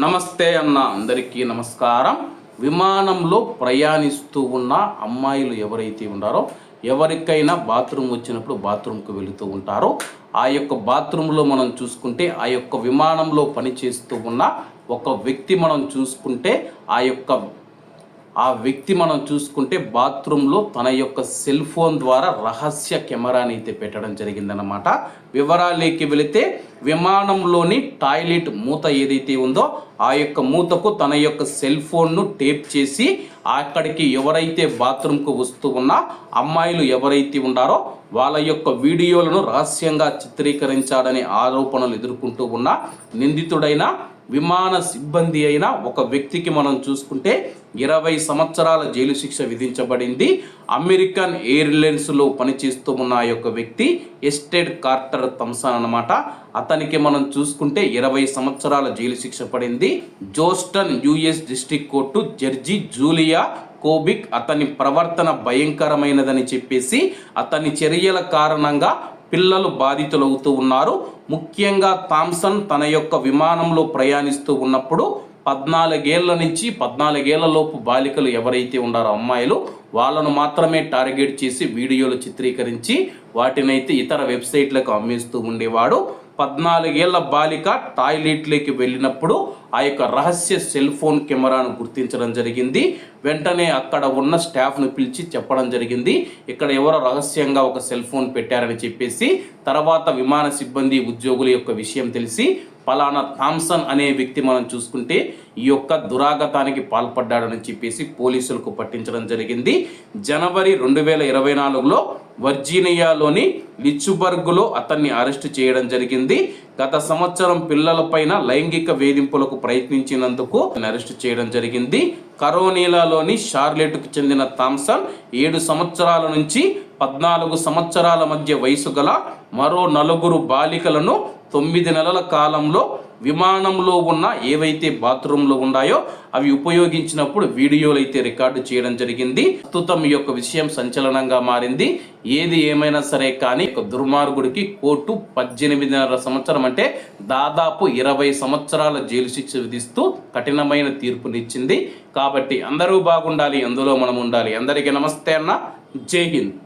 నమస్తే అన్న అందరికీ నమస్కారం. విమానంలో ప్రయాణిస్తూ ఉన్న అమ్మాయిలు ఎవరైతే ఉన్నారో ఎవరికైనా బాత్రూమ్ వచ్చినప్పుడు బాత్రూమ్కి వెళుతూ ఉంటారో. ఆ యొక్క బాత్రూంలో మనం చూసుకుంటే ఆ యొక్క విమానంలో పనిచేస్తూ ఉన్న ఒక వ్యక్తి మనం చూసుకుంటే ఆ యొక్క ఆ వ్యక్తి మనం చూసుకుంటే బాత్రూంలో తన యొక్క సెల్ ఫోన్ ద్వారా రహస్య కెమెరాని అయితే పెట్టడం జరిగిందనమాట వివరాలేకి వెళితే విమానంలోని టాయిలెట్ మూత ఏదైతే ఉందో ఆ యొక్క మూతకు తన యొక్క సెల్ ఫోన్ను టేప్ చేసి అక్కడికి ఎవరైతే బాత్రూంకు వస్తూ ఉన్నా అమ్మాయిలు ఎవరైతే ఉన్నారో వాళ్ళ యొక్క వీడియోలను రహస్యంగా చిత్రీకరించాడనే ఆరోపణలు ఎదుర్కొంటూ ఉన్న నిందితుడైన విమాన సిబ్బంది అయిన ఒక వ్యక్తికి మనం చూసుకుంటే ఇరవై సంవత్సరాల జైలు శిక్ష విధించబడింది. అమెరికన్ ఎయిర్లైన్స్లో పనిచేస్తూ ఉన్న యొక్క వ్యక్తి ఎస్టేట్ కార్టర్ థమ్సన్ అన్నమాట. అతనికి మనం చూసుకుంటే ఇరవై సంవత్సరాల జైలు శిక్ష పడింది. Boston US district court judge Julia Kobick అతని ప్రవర్తన భయంకరమైనదని చెప్పేసి అతని చర్యల కారణంగా పిల్లలు బాధితులవుతూ ఉన్నారు. ముఖ్యంగా థామ్సన్ తన యొక్క విమానంలో ప్రయాణిస్తూ ఉన్నప్పుడు పద్నాలుగేళ్ళ నుంచి పద్నాలుగేళ్ళలోపు బాలికలు ఎవరైతే ఉన్నారో అమ్మాయిలు వాళ్ళను మాత్రమే టార్గెట్ చేసి వీడియోలు చిత్రీకరించి వాటినైతే ఇతర వెబ్సైట్లకు అమ్మేస్తూ ఉండేవాడు. పద్నాలుగేళ్ళ బాలిక టాయిలెట్లోకి వెళ్ళినప్పుడు ఆ యొక్క రహస్య సెల్ ఫోన్ కెమెరాను గుర్తించడం జరిగింది. వెంటనే అక్కడ ఉన్న స్టాఫ్ను పిలిచి చెప్పడం జరిగింది. ఇక్కడ ఎవరో రహస్యంగా ఒక సెల్ ఫోన్ పెట్టారని చెప్పేసి తర్వాత విమాన సిబ్బంది ఉద్యోగుల యొక్క విషయం తెలిసి పలానా థామ్సన్ అనే వ్యక్తి మనం చూసుకుంటే ఈ యొక్క దురాగతానికి పాల్పడ్డాడని చెప్పేసి పోలీసులకు పట్టించడం జరిగింది. జనవరి రెండు వేల ఇరవై నాలుగులో వర్జీనియాలోని లిచ్చుబర్గ్లో అతన్ని అరెస్టు చేయడం జరిగింది. గత సంవత్సరం పిల్లలపైన లైంగిక వేధింపులకు ప్రయత్నించినందుకు అరెస్టు చేయడం జరిగింది. కరోనీలాలోని షార్లెట్కు చెందిన థామ్సన్ ఏడు సంవత్సరాల నుంచి పద్నాలుగు సంవత్సరాల మధ్య వయసు గల మరో నలుగురు బాలికలను తొమ్మిది నెలల కాలంలో విమానంలో ఉన్న ఏవైతే బాత్రూంలో ఉన్నాయో అవి ఉపయోగించినప్పుడు వీడియోలు అయితే రికార్డు చేయడం జరిగింది. ప్రస్తుతం ఈ యొక్క విషయం సంచలనంగా మారింది. ఏది ఏమైనా సరే కానీ ఒక దుర్మార్గుడికి కోర్టు పద్దెనిమిదిన్నర సంవత్సరం అంటే దాదాపు ఇరవై సంవత్సరాల జైలు శిక్ష విధిస్తూ కఠినమైన తీర్పునిచ్చింది. కాబట్టి అందరూ బాగుండాలి అందులో మనం ఉండాలి. అందరికీ నమస్తే అన్న. జై హింద్.